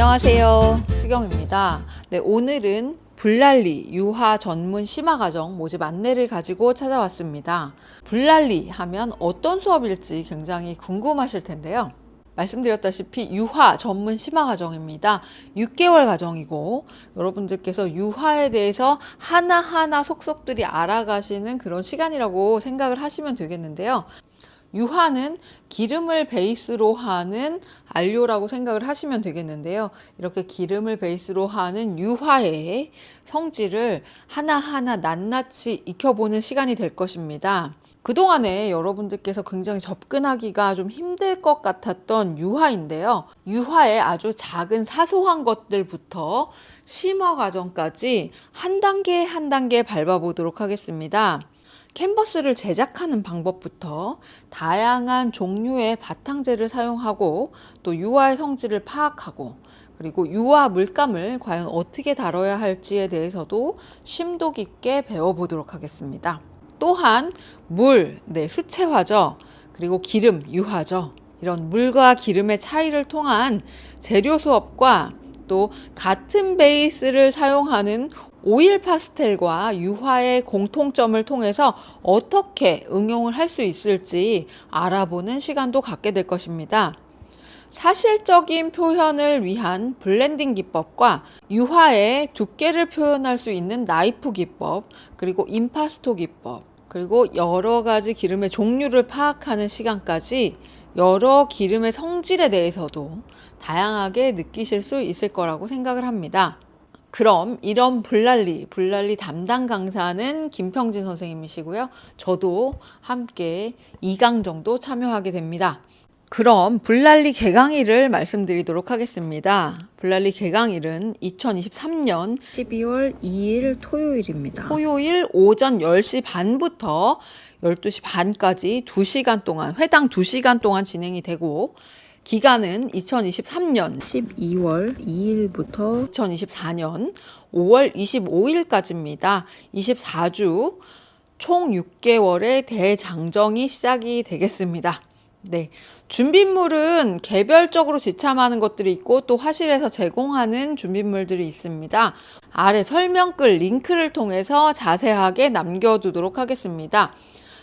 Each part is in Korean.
안녕하세요. 수경입니다. 네, 오늘은 불랄리 유화 전문 심화 과정 모집 안내를 가지고 찾아왔습니다. 불랄리 하면 어떤 수업일지 굉장히 궁금하실 텐데요. 말씀드렸다시피 유화 전문 심화 과정입니다. 6개월 과정이고 여러분들께서 유화에 대해서 하나하나 속속들이 알아가시는 그런 시간이라고 생각을 하시면 되겠는데요. 유화는 기름을 베이스로 하는 안료라고 생각을 하시면 되겠는데요. 이렇게 기름을 베이스로 하는 유화의 성질을 하나하나 낱낱이 익혀보는 시간이 될 것입니다. 그동안에 여러분들께서 굉장히 접근하기가 좀 힘들 것 같았던 유화인데요. 유화의 아주 작은 사소한 것들부터 심화 과정까지 한 단계 한 단계 밟아보도록 하겠습니다. 캔버스를 제작하는 방법부터 다양한 종류의 바탕재를 사용하고 또 유화의 성질을 파악하고 그리고 유화 물감을 과연 어떻게 다뤄야 할지에 대해서도 심도 깊게 배워보도록 하겠습니다. 또한 물, 네, 수채화죠. 그리고 기름, 유화죠. 이런 물과 기름의 차이를 통한 재료 수업과 또 같은 베이스를 사용하는 오일 파스텔과 유화의 공통점을 통해서 어떻게 응용을 할 수 있을지 알아보는 시간도 갖게 될 것입니다. 사실적인 표현을 위한 블렌딩 기법과 유화의 두께를 표현할 수 있는 나이프 기법, 그리고 임파스토 기법, 그리고 여러 가지 기름의 종류를 파악하는 시간까지 여러 기름의 성질에 대해서도 다양하게 느끼실 수 있을 거라고 생각을 합니다. 그럼 이런 불랄리, 불랄리 담당 강사는 김평진 선생님이시고요. 저도 함께 2강 정도 참여하게 됩니다. 그럼 불랄리 개강일을 말씀드리도록 하겠습니다. 불랄리 개강일은 2023년 12월 2일 토요일입니다. 토요일 오전 10시 반부터 12시 반까지 2시간 동안, 회당 2시간 동안 진행이 되고, 기간은 2023년 12월 2일부터 2024년 5월 25일까지입니다. 24주 총 6개월의 대장정이 시작이 되겠습니다. 네. 준비물은 개별적으로 지참하는 것들이 있고 또 화실에서 제공하는 준비물들이 있습니다. 아래 설명글 링크를 통해서 자세하게 남겨두도록 하겠습니다.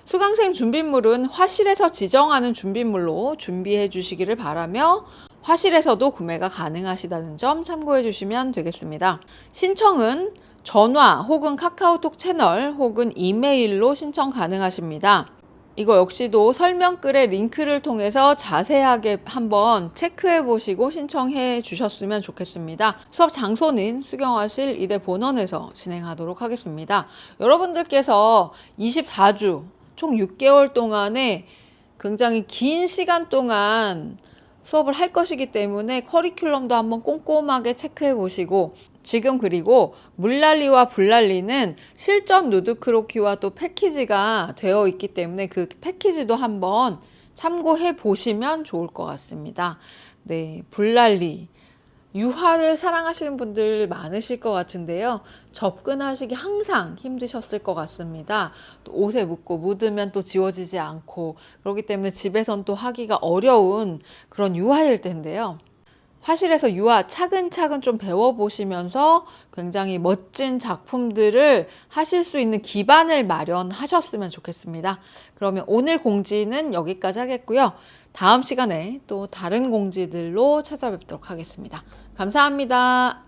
수강생 준비물은 화실에서 지정하는 준비물로 준비해 주시기를 바라며 화실에서도 구매가 가능하시다는 점 참고해 주시면 되겠습니다. 신청은 전화 혹은 카카오톡 채널 혹은 이메일로 신청 가능하십니다. 이거 역시도 설명글의 링크를 통해서 자세하게 한번 체크해 보시고 신청해 주셨으면 좋겠습니다. 수업 장소는 수경화실 이대 본원에서 진행하도록 하겠습니다. 여러분들께서 24주 총 6개월 동안에 굉장히 긴 시간 동안 수업을 할 것이기 때문에 커리큘럼도 한번 꼼꼼하게 체크해 보시고 지금 그리고 물난리와 불난리는 실전 누드 크로키와 또 패키지가 되어 있기 때문에 그 패키지도 한번 참고해 보시면 좋을 것 같습니다. 네, 불난리. 유화를 사랑하시는 분들 많으실 것 같은데요. 접근하시기 항상 힘드셨을 것 같습니다. 또 옷에 묻고 묻으면 또 지워지지 않고 그렇기 때문에 집에선 또 하기가 어려운 그런 유화일 텐데요. 화실에서 유화 차근차근 좀 배워보시면서 굉장히 멋진 작품들을 하실 수 있는 기반을 마련하셨으면 좋겠습니다. 그러면 오늘 공지는 여기까지 하겠고요. 다음 시간에 또 다른 공지들로 찾아뵙도록 하겠습니다. 감사합니다.